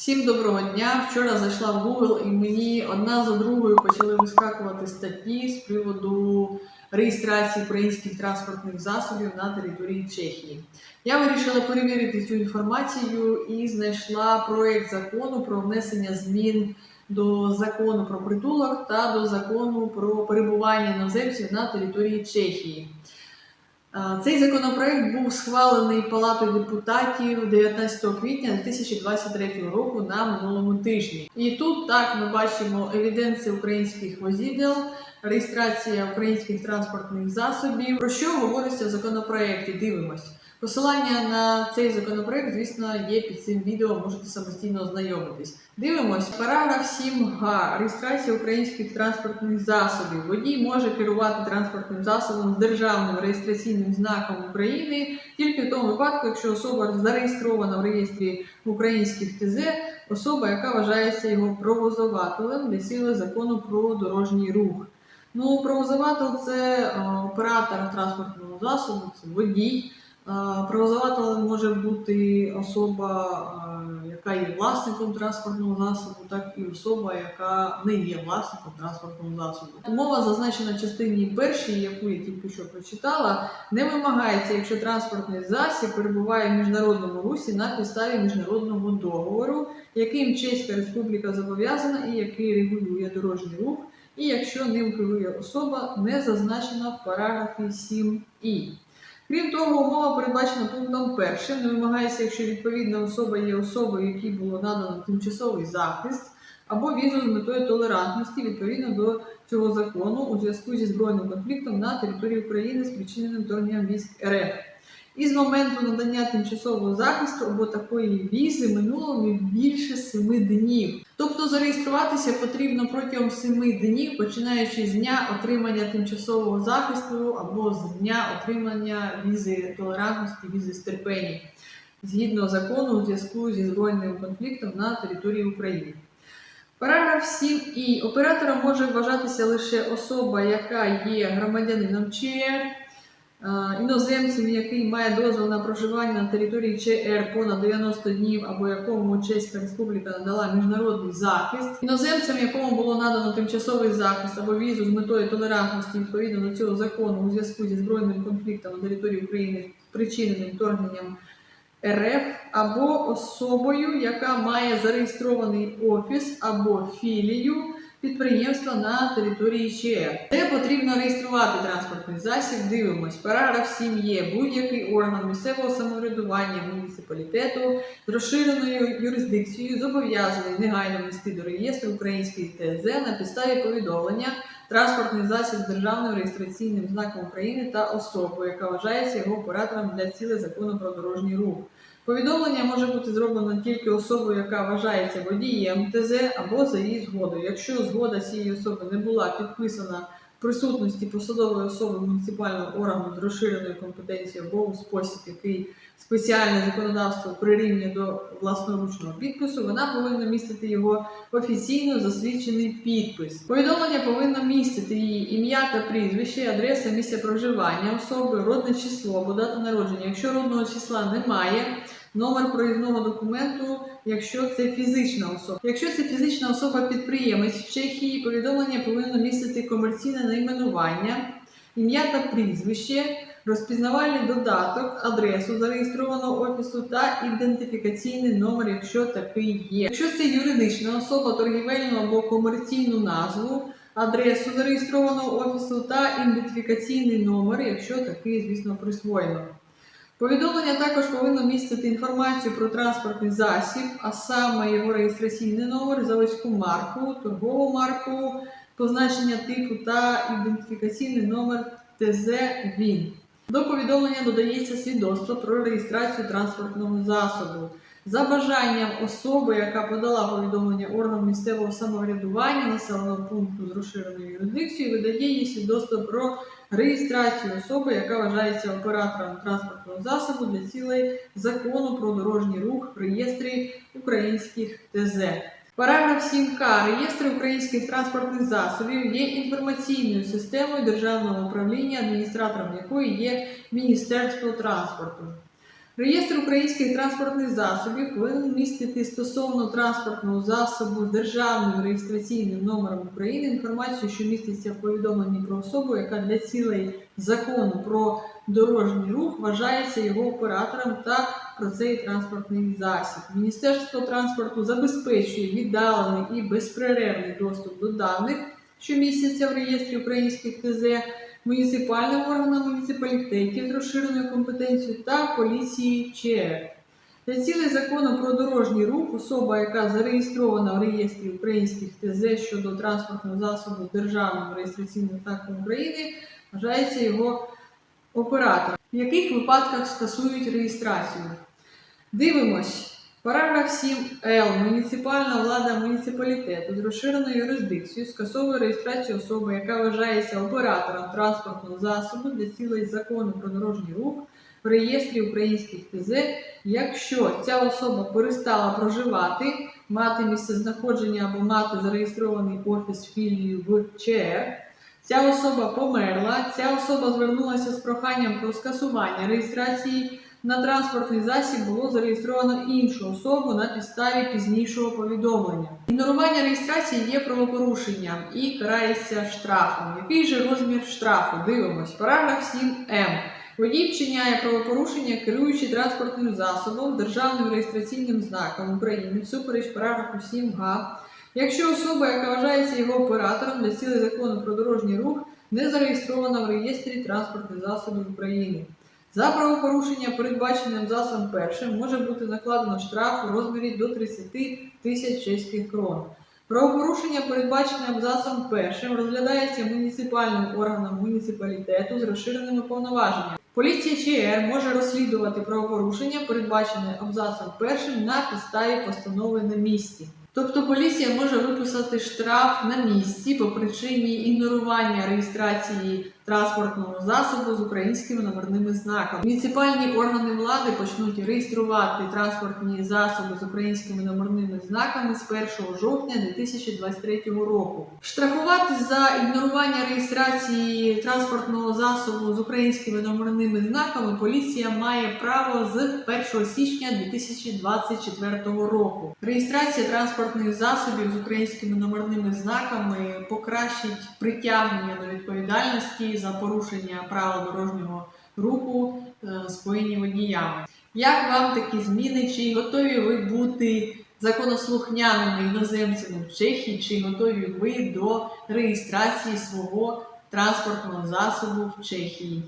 Всім доброго дня! Вчора зайшла в Google і мені одна за другою почали вискакувати статті з приводу реєстрації українських транспортних засобів на території Чехії. Я вирішила перевірити цю інформацію і знайшла проєкт закону про внесення змін до закону про притулок та до закону про перебування іноземців на території Чехії. Цей законопроект був схвалений Палатою депутатів 19 квітня 2023 року на минулому тижні. І тут так ми бачимо евіденцію українських возідел, реєстрація українських транспортних засобів. Про що говориться в законопроекті? Дивимось. Посилання на цей законопроект, звісно, є під цим відео, можете самостійно ознайомитись. Дивимось, параграф 7г. Реєстрація українських транспортних засобів. Водій може керувати транспортним засобом з державним реєстраційним знаком України тільки в тому випадку, якщо особа зареєстрована в реєстрі українських ТЗ, особа, яка вважається його провозователем для сили закону про дорожній рух. Ну, провозователь це е, оператор транспортного засобу, це водій. Правозавателем може бути особа, яка є власником транспортного засобу, так і особа, яка не є власником транспортного засобу. Умова зазначена в частині першій, яку я тільки що прочитала, не вимагається, якщо транспортний засіб перебуває в міжнародному русі на підставі міжнародного договору, яким Чеська Республіка зобов'язана і який регулює дорожній рух, і якщо ним керує особа, не зазначена в параграфі 7і. Крім того, умова передбачена пунктом першим, не вимагається, якщо відповідна особа є особою, якій було надано тимчасовий захист або візу з метою толерантності відповідно до цього закону у зв'язку зі збройним конфліктом на території України, спричиненим вторгненням військ РФ. І з моменту надання тимчасового захисту або такої візи минуло не більше 7 днів. Тобто зареєструватися потрібно протягом 7 днів, починаючи з дня отримання тимчасового захисту або з дня отримання візи толерантності, візи стерпення, згідно закону у зв'язку зі збройним конфліктом на території України. Параграф 7 і оператором може вважатися лише особа, яка є громадянином ЧР, Е, іноземцем, який має дозвіл на проживання на території ЧР понад 90 днів, або якому Чеська Республіка надала міжнародний захист, іноземцем, якому було надано тимчасовий захист або візу з метою толерантності відповідно до цього закону у зв'язку зі збройним конфліктом на території України, спричиненим вторгненням РФ, або особою, яка має зареєстрований офіс або філію підприємства на території ЧР. Де потрібно реєструвати транспортний засіб, дивимось. Параграф 7 є будь-який орган місцевого самоврядування муніципалітету з розширеною юрисдикцією зобов'язаний негайно внести до реєстру український ТЗ на підставі повідомлення транспортний засіб з державним реєстраційним знаком України та особою, яка вважається його оператором для цілей закону про дорожній рух. Повідомлення може бути зроблено тільки особою, яка вважається водієм ТЗ або за її згодою. Якщо згода цієї особи не була підписана в присутності посадової особи муніципального органу з розширеною компетенцією або у спосіб, який спеціальне законодавство прирівнює до власноручного підпису, вона повинна містити його офіційно засвідчений підпис. Повідомлення повинно містити її ім'я та прізвище, адреса місця проживання особи, родне число або дата народження. Якщо родного числа немає, номер проїзного документу, якщо це фізична особа. Якщо це фізична особа підприємець в Чехії, повідомлення повинно містити комерційне найменування, ім'я та прізвище. Розпізнавальний додаток, адресу зареєстрованого офісу та ідентифікаційний номер, якщо такий є. Якщо це юридична особа, торгівельну або комерційну назву, адресу зареєстрованого офісу та ідентифікаційний номер, якщо такий, звісно, присвоєно. Повідомлення також повинно містити інформацію про транспортний засіб, а саме його реєстраційний номер, заводську марку, торгову марку, позначення типу та ідентифікаційний номер ТЗ ВІН. До повідомлення додається свідоцтво про реєстрацію транспортного засобу. За бажанням особи, яка подала повідомлення органу місцевого самоврядування населеного пункту з розширеною юрисдикцією, видає їй свідоцтво про особи, яка вважається оператором транспортного засобу для цілей закону про дорожній рух в реєстрі українських ТЗ. Параграф 7К. Реєстр українських транспортних засобів є інформаційною системою державного управління, адміністратором якої є Міністерство транспорту. Реєстр українських транспортних засобів повинен містити стосовно транспортного засобу з державним реєстраційним номером України інформацію, що міститься в повідомленні про особу, яка для цілей закону про дорожній рух вважається його оператором та про цей транспортний засіб. Міністерство транспорту забезпечує віддалений і безперервний доступ до даних, що містяться в реєстрі українських ТЗ муніципальним органам муніципалітетів з розширеною компетенцією та поліції ЧР. Для цілей закону про дорожній рух особа, яка зареєстрована в реєстрі українських ТЗ щодо транспортного засобу державним реєстраційним знаком України, вважається його оператором. В яких випадках скасують реєстрацію? Дивимось. Параграф 7Л. Муніципальна влада муніципалітету з розширеною юрисдикцією скасовує реєстрацію особи, яка вважається оператором транспортного засобу для цілей закону про дорожній рух в реєстрі українських ТЗ, якщо ця особа перестала проживати, мати місце знаходження або мати зареєстрований офіс філію в ЧР. Ця особа померла, ця особа звернулася з проханням про скасування реєстрації на транспортний засіб було зареєстровано іншу особу на підставі пізнішого повідомлення. Ігнорування реєстрації є правопорушенням і карається штрафом. Який же розмір штрафу? Дивимось. Параграф 7м. Водій вчиняє правопорушення, керуючи транспортним засобом, державним реєстраційним знаком України всупереч параграфу 7г. Якщо особа, яка вважається його оператором для цілей закону про дорожній рух, не зареєстрована в реєстрі транспортних засобів України. За правопорушення, передбачене абзацом першим, може бути накладено штраф у розмірі до 30 тисяч чеських крон. Правопорушення, передбачене абзацом першим, розглядається муніципальним органом муніципалітету з розширеними повноваженнями. Поліція ЧР може розслідувати правопорушення, передбачене абзацом першим, на підставі постанови на місці. Тобто поліція може виписати штраф на місці по причині ігнорування реєстрації транспортного засобу з українськими номерними знаками. Муніципальні органи влади почнуть реєструвати транспортні засоби з українськими номерними знаками з 1 жовтня 2023 року. Штрафувати за ігнорування реєстрації транспортного засобу з українськими номерними знаками поліція має право з 1 січня 2024 року. Реєстрація транспортних засобів з українськими номерними знаками покращить притягнення до відповідальності за порушення правил дорожнього руху е, скоєні водіями. Як вам такі зміни? Чи готові ви бути законослухняними іноземцями в Чехії? Чи готові ви до реєстрації свого транспортного засобу в Чехії?